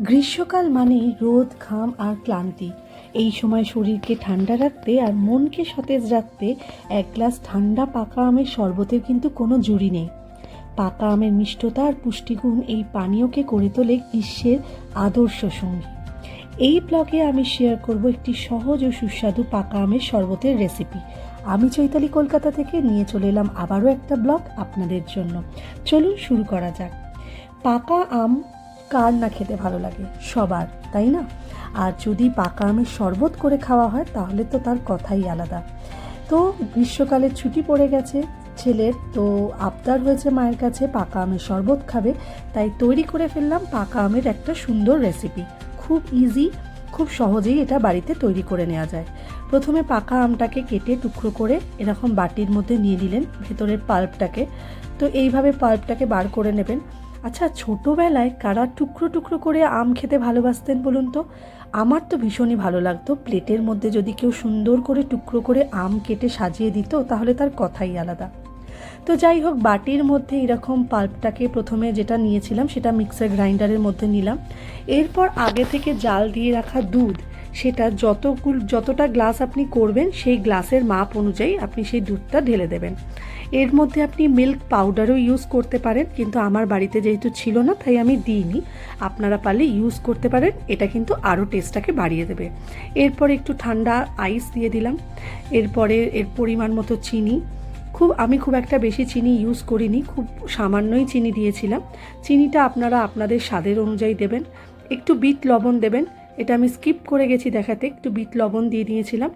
গ্রীষ্মকাল মানে রোদ, ঘাম আর ক্লান্তি। এই সময় শরীরকে ঠান্ডা রাখতে আর মনকে সতেজ রাখতে এক গ্লাস ঠান্ডা পাকা আমের শরবতের কিন্তু কোনো জুড়ি নেই। পাকা আমের মিষ্টতা আর পুষ্টিগুণ এই পানীয়কে করে তোলে গ্রীষ্মের আদর্শ সঙ্গী। এই ব্লগে আমি শেয়ার করব একটি সহজ ও সুস্বাদু পাকা আমের শরবতের রেসিপি আমি চৈতালি কলকাতা থেকে নিয়ে চলে এলাম আবারও একটা ব্লগ আপনাদের জন্য। চলুন শুরু করা যাক। পাকা আম কার না খেতে ভালো লাগে? সবার, তাই না? আর যদি পাকা আমের শরবত করে খাওয়া হয়, তাহলে তো তার কথাই আলাদা। তো গ্রীষ্মকালের ছুটি পড়ে গেছে, ছেলের তো আবদার হয়েছে মায়ের কাছে, পাকা আমের শরবত খাবে। তাই তৈরি করে ফেললাম পাকা আমের একটা সুন্দর রেসিপি খুব ইজি খুব সহজেই এটা বাড়িতে তৈরি করে নেওয়া যায়। প্রথমে পাকা আমটাকে কেটে টুকরো করে এরকম বাটির মধ্যে নিয়ে নিলেন, ভেতরের পাল্পটাকে তো এইভাবে পাল্পটাকে বার করে নেবেন। আচ্ছা ছোটোবেলায় কারা টুকরো টুকরো করে আম খেতে ভালোবাসতেন বলুন তো? আমার তো ভীষণই ভালো লাগতো। প্লেটের মধ্যে যদি কেউ সুন্দর করে টুকরো করে আম কেটে সাজিয়ে দিত, তাহলে তার কথাই আলাদা। তো যাই হোক, বাটির মধ্যে এরকম পাল্পটাকে প্রথমে যেটা নিয়েছিলাম, সেটা মিক্সার গ্রাইন্ডারের মধ্যে নিলাম। এরপর আগে থেকে জাল দিয়ে রাখা দুধ সেটা যতগুলো যতটা গ্লাস আপনি করবেন, সেই গ্লাসের মাপ অনুযায়ী আপনি সেই দুধটা ঢেলে দেবেন। এর মধ্যে আপনি মিল্ক পাউডারও ইউজ করতে পারেন, কিন্তু আমার বাড়িতে যেহেতু ছিল না, তাই আমি দিইনি। আপনারা পারলে ইউজ করতে পারেন, এটা কিন্তু আরও টেস্টটাকে বাড়িয়ে দেবে। এরপর একটু ঠান্ডা আইস দিয়ে দিলাম। এরপরে এর পরিমাণ মতো চিনি। খুব আমি খুব একটা বেশি চিনি ইউজ করিনি, খুব সামান্যই চিনি দিয়েছিলাম। চিনিটা আপনারা আপনাদের স্বাদের অনুযায়ী দেবেন। একটু বিট লবণ দেবেন। এটা আমি স্কিপ করে গেছি দেখাতে, একটু বিট লবণ দিয়ে দিয়েছিলাম।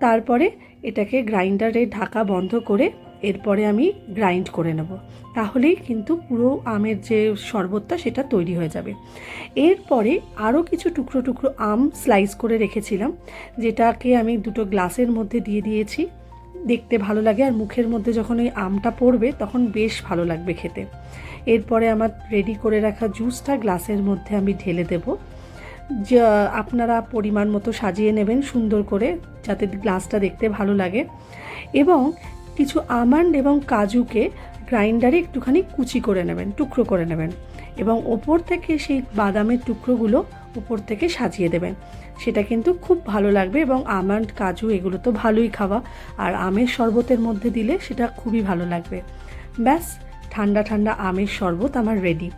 তারপরে এটাকে গ্রাইন্ডারে ঢাকা বন্ধ করে এরপরে আমি গ্রাইন্ড করে নেব। তাহলেই কিন্তু পুরো আমের যে শরবতটা সেটা তৈরি হয়ে যাবে। এরপরে আরও কিছু টুকরো টুকরো আম স্লাইস করে রেখেছিলাম, যেটাকে আমি দুটো গ্লাসের মধ্যে দিয়ে দিয়েছি। দেখতে ভালো লাগে আর মুখের মধ্যে যখন ওই আমটা পড়বে তখন বেশ ভালো লাগবে খেতে। এরপরে আমার রেডি করে রাখা জুসটা গ্লাসের মধ্যে আমি ঢেলে দেব। আপনারা পরিমাণ মতো সাজিয়ে নেবেন সুন্দর করে, যাতে গ্লাসটা দেখতে ভালো লাগে। এবং কিছু আমান্ড এবং কাজুকে গ্রাইন্ডারে একটুখানি কুচি করে নেবেন, টুকরো করে নেবেন। এবং ওপর থেকে সেই বাদামের টুকরোগুলো উপর থেকে সাজিয়ে দেবেন। সেটা কিন্তু খুব ভালো লাগবে এবং আমান্ড, কাজু এগুলো তো ভালোই খাওয়া। আর আমের শরবতের মধ্যে দিলে সেটা খুবই ভালো লাগবে। ব্যাস, ঠান্ডা ঠান্ডা আমের শরবত আমার রেডি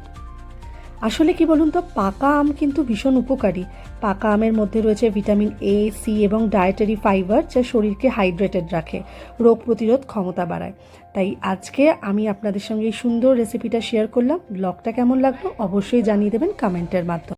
আসলে কি বলুন তো, পাকা আম কিন্তু ভীষণ উপকারী। পাকা আমের মধ্যে রয়েছে ভিটামিন এ সি এবং ডায়েটারি ফাইবার যা শরীরকে হাইড্রেটেড রাখে, রোগ প্রতিরোধ ক্ষমতা বাড়ায়। তাই আজকে আমি আপনাদের সঙ্গে এই সুন্দর রেসিপিটা শেয়ার করলাম। ব্লগটা কেমন লাগল অবশ্যই জানিয়ে দেবেন কমেন্টের মাধ্যমে।